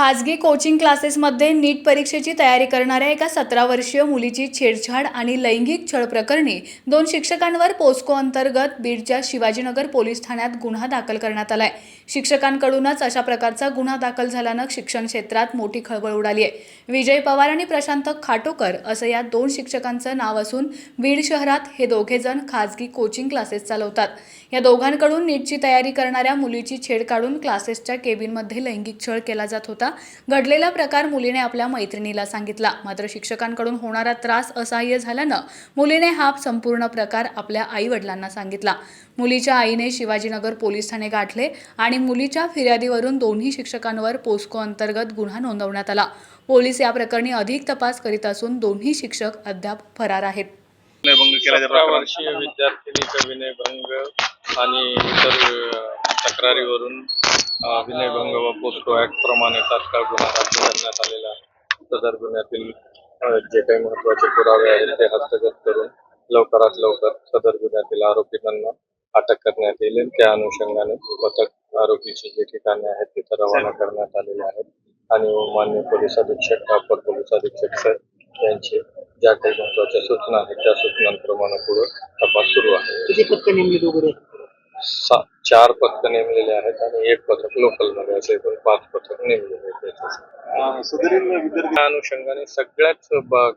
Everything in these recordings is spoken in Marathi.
खाजगी कोचिंग क्लासेसमध्ये नीट परीक्षेची तयारी करणाऱ्या एका सतरा वर्षीय मुलीची छेडछाड आणि लैंगिक छळ प्रकरणी दोन शिक्षकांवर पोस्को अंतर्गत बीडच्या शिवाजीनगर पोलीस ठाण्यात गुन्हा दाखल करण्यात आलाय. शिक्षकांकडूनच अशा प्रकारचा गुन्हा दाखल झाल्यानं शिक्षण क्षेत्रात मोठी खळबळ उडाली आहे. विजय पवार आणि प्रशांत खाटोकर असं या दोन शिक्षकांचं नाव असून बीड शहरात हे दोघे जण खाजगी कोचिंग क्लासेस चालवतात. या दोघांकडून नीटची तयारी करणाऱ्या मुलीची छेड काढून क्लासेसच्या केबिनमध्ये लैंगिक छळ केला जात होता. घडलेला प्रकार मुलीने आपल्या मैत्रिणीला सांगितला. मात्र शिक्षकांकडून होणारा त्रास असह्य झाल्यानं मुलीने हा संपूर्ण प्रकार आपल्या आई वडिलांना सांगितला. मुलीच्या आईने शिवाजीनगर पोलीस ठाणे गाठले आणि मुलीच्या फिर्यादीवरून दोन्ही शिक्षकांवर पोस्को अंतर्गत गुन्हा नोंदवण्यात आला. पोलीस या प्रकरणी अधिक तपास करीत असून दोन्ही शिक्षक अद्याप फरार आहेत. विद्यार्थिनीचा विनयभंग आणि इतर तक्रारीवरून विनयभंग व पोस्को ऍक्ट प्रमाणे तात्काळ गुन्हा दाखल करण्यात आलेला आहे सदर गुन्ह्यातील जे काही महत्त्वाचे पुरावे आहेत ते हस्तगत करून लवकरात लवकर सदर गुन्ह्यातील आरोपींना अटक करण्यात येईल. त्या अनुषंगाने पथक आरोपीचे जे ठिकाणे आहेत तिथं रवाना करण्यात आलेले आहेत. आणि मान्य पोलीस अधीक्षक अपर पोलीस अधीक्षक सर यांचे ज्या काही महत्त्वाच्या सूचना आहेत त्या सूचनांप्रमाणे पुढे तपास सुरू आहे. सा- चार पथक नेमलेले आहेत आणि एक पथक लोकलमध्ये असे एकूण पाच पथक नेमलेले आहेत त्या अनुषंगाने सगळ्याच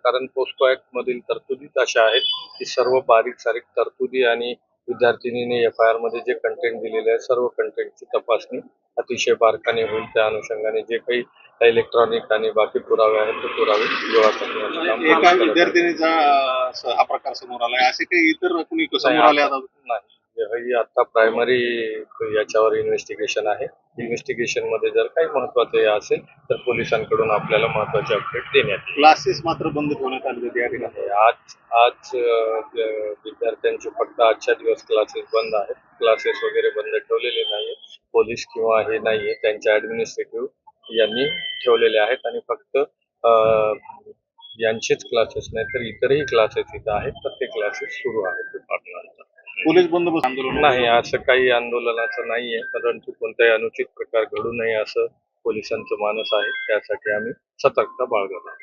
कारण पोस्को ऍक्ट मधील तरतुदीच अशा आहेत की सर्व बारीक सारीक तरतुदी आणि विद्यार्थिनीने एफ आय आरमध्ये जे कंटेंट दिलेले आहे सर्व कंटेंटची तपासणी अतिशय बारकाने होईल. त्या अनुषंगाने जे काही इलेक्ट्रॉनिक आणि बाकी पुरावे आहेत ते पुरावे गोळा करण्याचं एका. विद्यार्थिनीचा हा प्रकार समोर आलाय. असे काही इतर कुणी समोर आले नाही. हे आता प्रायमरी याच्यावर इन्व्हेस्टिगेशन आहे. इन्व्हेस्टिगेशनमध्ये जर काही महत्वाचं हे असेल तर पोलिसांकडून आपल्याला महत्त्वाचे अपडेट देण्यात येईल. क्लासेस मात्र बंद ठेवण्यात आले होते या ठिकाणी. आहे. आज आज विद्यार्थ्यांचे फक्त आजच्या दिवस क्लासेस बंद आहेत. क्लासेस वगैरे बंद ठेवलेले नाहीये पोलीस किंवा हे नाहीये. त्यांच्या ऍडमिनिस्ट्रेटिव्ह यांनी ठेवलेले आहेत आणि फक्त यांचेच क्लासेस नाही तर इतरही क्लासेस इथं आहेत. तर ते क्लासेस सुरू आहेत डिपार्टमेंटचा पोलीस बंदोबस्त आंदोलन नाही असं काही आंदोलनाचं नाहीये परंतु कोणताही अनुचित प्रकार घडू नये असं पोलिसांचं मानस आहे. त्यासाठी आम्ही सतर्कता बाळगत आहोत